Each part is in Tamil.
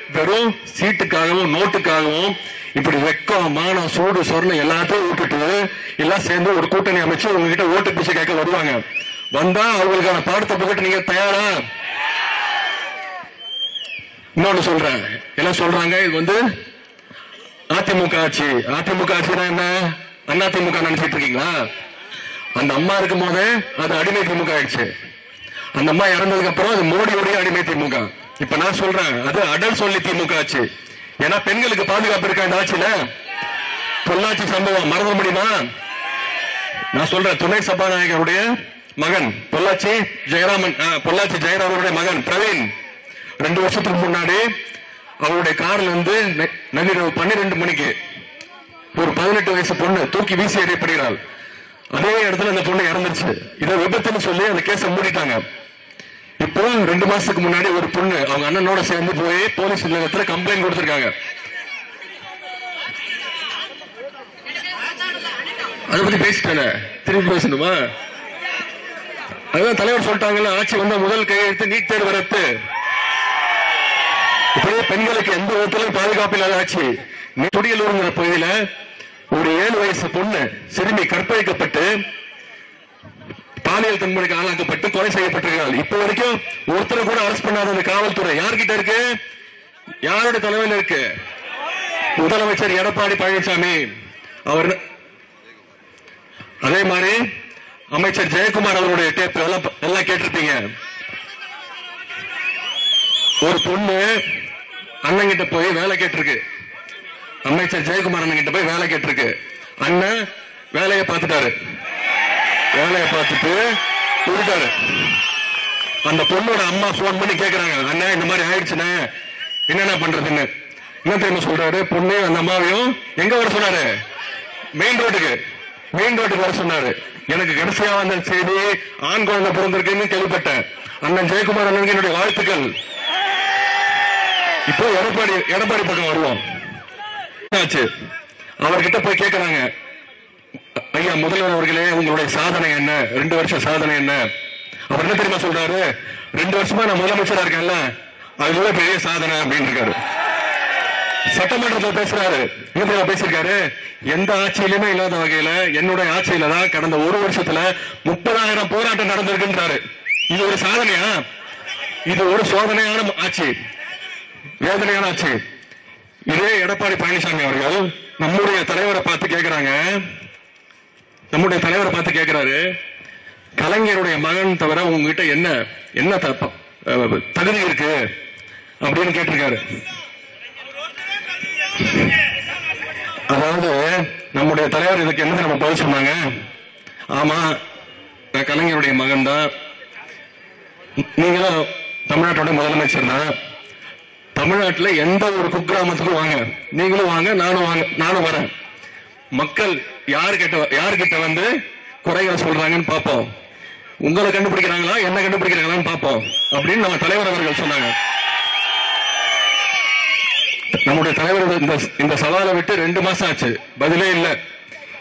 வெறும் சீட்டுக்காகவும் நோட்டுக்காகவும் இப்படி வெக்கம் மானம் சூடு சொர்ணம் எல்லாத்தையும் விட்டுட்டு எல்லாம் சேர்ந்து ஒரு கூட்டணி அமைச்சு உங்ககிட்ட ஓட்டு பிச்சை கேட்க வருவாங்க. வந்தா அவங்களுக்கான பாடத்தை போட்டு நீங்க தயாரா? இன்னொன்னு சொல்றேன். எல்லாம் சொல்றாங்க? இது வந்து அதிமுக ஆட்சி. அதிமுக ஆட்சினா என்ன? அண்ணா திமுக நினைச்சிட்டு இருக்கீங்களா? அந்த அம்மா இருக்கும் போதே அது அடிமை திமுக ஆயிடுச்சு. அந்த அம்மா இறந்ததுக்கு அப்புறம் அது மோடியுடைய அடிமை திமுக. இப்ப நான் சொல்றேன் அது அடல் சொல்லி திமுக ஆச்சு. ஏன்னா பெண்களுக்கு பாதுகாப்பு இருக்கா இந்த ஆட்சியில? பொள்ளாச்சி சம்பவம் மறந்த முடியுமா? நான் சொல்றேன் துணை சபாநாயகருடைய மகன் பொள்ளாச்சி ஜெயராமன் பொள்ளாச்சி ஜெயராமனுடைய மகன் பிரவீன். ரெண்டு வருஷத்துக்கு முன்னாடி அவருடைய கார்ல இருந்து ந- நள்ளிரவு பன்னிரெண்டு மணிக்கு ஒரு பதினெட்டு வயசு பொண்ணு தூக்கி வீசி எறியப்படுகிறாள். அதே இடத்துல அந்த பொண்ணு இறந்துருச்சு. இதை விபத்துன்னு சொல்லி அந்த கேஸை மூடிட்டாங்க. இப்போ ரெண்டு மாசத்துக்கு முன்னாடி ஒரு பொண்ணு அவங்க அண்ணனோட சேர்ந்து போய் போலீஸ் நிலையத்துல கம்ப்ளைண்ட் கொடுத்திருக்காங்க. அதை பத்தி பேசிட்டேன்? திரும்பி பேசணுமா? அதான் தலைவர் சொல்லிட்டாங்கல்ல ஆட்சி வந்த முதல் கையெழுத்து நீட் தேர்வு ரத்து இப்படியே பெண்களுக்கு எந்த விதத்திலும் பாதுகாப்பு இல்லாத ஆட்சி. துடியலூருங்கிற பகுதியில ஒரு ஏழு வயசு பொண்ணு சிறுமி கற்பழிக்கப்பட்டு பாலியல் தன்முறைக்கு ஆளாக்கப்பட்டு கொலை செய்யப்பட்டிருக்கிறாள் இப்ப வரைக்கும் ஒருத்தரை கூட அரெஸ்ட் பண்ணாத அந்த காவல்துறை யார்கிட்ட இருக்கு? யாருடைய தலைமையில் இருக்கு? முதலமைச்சர் எடப்பாடி பழனிசாமி. அவர் அதே மாதிரி அமைச்சர் ஜெயக்குமார் அவருடைய டேப் எல்லாம் எல்லாம் கேட்டிருப்பீங்க. ஒரு பொண்ணு அண்ணன் கிட்ட போய் வேலை கேட்டிருக்கு. அமைச்சர் ஜெயக்குமார் அண்ணன் கிட்ட போய் வேலை கேட்டிருக்கு. அண்ணன் வேலையை பார்த்துட்டாரு. வேலையை பார்த்துட்டு விட்டுட்டாரு அந்த பொண்ணோட அம்மா போன் பண்ணி கேட்கிறாங்க அண்ணன் இந்த மாதிரி ஆயிடுச்சுண்ணே. என்னென்ன பண்றதுன்னு? என்ன தெரியுமா சொல்றாரு? பொண்ணு அந்த அம்மாவையும் எங்க வர சொன்னாரு? மெயின் ரோட்டுக்கு மெயின் ரோட்டுக்கு வர சொன்னாரு. எனக்கு கடைசியா வந்த செய்தி ஆண் குழந்தை பிறந்திருக்குன்னு கேள்விப்பட்டேன். அண்ணன் ஜெயக்குமார் அண்ணனுக்கு என்னுடைய வாழ்த்துக்கள். இப்போ எடப்பாடி எடப்பாடி பக்கம் வருவோம். அவர்கிட்ட போய் கேட்கிறாங்க ஐயா முதல்வர் அவர்களே உங்களுடைய சாதனை என்ன? ரெண்டு வருஷம் சாதனை என்ன? அவர் என்ன தெரியுமா சொல்றாரு? ரெண்டு வருஷமா நான் முதலமைச்சரா இருக்கேன்ல அதுல பெரிய சாதனை அப்படின்னு இருக்காரு. சட்டமன்றத்தில் பேசுறாரு. என்ன பேசியிருக்காரு? எந்த ஆட்சியிலுமே இல்லாத வகையில என்னுடைய ஆட்சியில தான் கடந்த ஒரு வருஷத்துல முப்பதாயிரம் போராட்டம் நடந்திருக்குன்றாரு. இது ஒரு சாதனையா? இது ஒரு சோதனையான ஆட்சி. வேதனையான ஆட்சி. இதே எடப்பாடி பழனிசாமி அவர்கள் நம்முடைய தலைவரை பார்த்து கேட்கிறாங்க நம்முடைய தலைவரை பார்த்து கேட்கிறாரு கலைஞருடைய மகன் தவிர உங்ககிட்ட என்ன என்ன தகுதி இருக்கு? அப்படின்னு கேட்டிருக்காரு. அதாவது நம்முடைய தலைவர் இதுக்கு என்ன நம்ம பதில் சொன்னாங்க? ஆமா நான் கலைஞருடைய மகன் தான். நீங்களும் தமிழ்நாட்டோட முதலமைச்சர் தான். தமிழ்நாட்டுல எந்த ஒரு குக்கிராமத்துக்கும் வாங்க. நீங்களும் வாங்க நானும் வாங்க நானும் வரேன். மக்கள் யாருக்கிட்ட யாருக்கிட்ட வந்து குறைகளை சொல்றாங்கன்னு பார்ப்போம். உங்களை கண்டுபிடிக்கிறாங்களா? என்ன கண்டுபிடிக்கிறாங்களான்னு பார்ப்போம். அப்படின்னு நம்ம தலைவர் அவர்கள் சொன்னாங்க. நம்முடைய தலைவர் இந்த இந்த சவாலை விட்டு ரெண்டு மாசம் ஆச்சு. பதிலே இல்ல.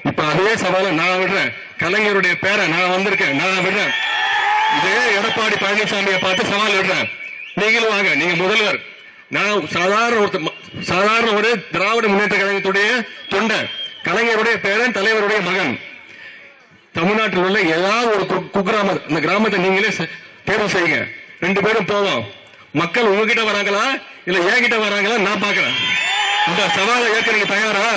இப்ப அதே சவாலை நான் விடுறேன். கலைஞருடைய பேரை நான் வந்திருக்கேன். நான் விடுறேன். இதே எடப்பாடி பழனிசாமியை பார்த்து சவால் விடுறேன். நீங்களும் வாங்க. நீங்க முதல்வர். நான் சாதாரண ஒருத்தர் சாதாரண ஒரு திராவிட முன்னேற்ற கழகத்துடைய தொண்டை கலைஞருடைய பேரன் தலைவருடைய மகன். தமிழ்நாட்டில் உள்ள ஏதாவது ஒரு கு- குக்கிராம இந்த கிராமத்தை நீங்களே தேர்வு செய்யுங்க. ரெண்டு பேரும் போவோம். மக்கள் உங்ககிட்ட வராங்களா? இல்ல என்கிட்ட வராங்களா? நான் பாக்குறேன். இந்த சவாலை ஏற்க நீங்க தயாரா?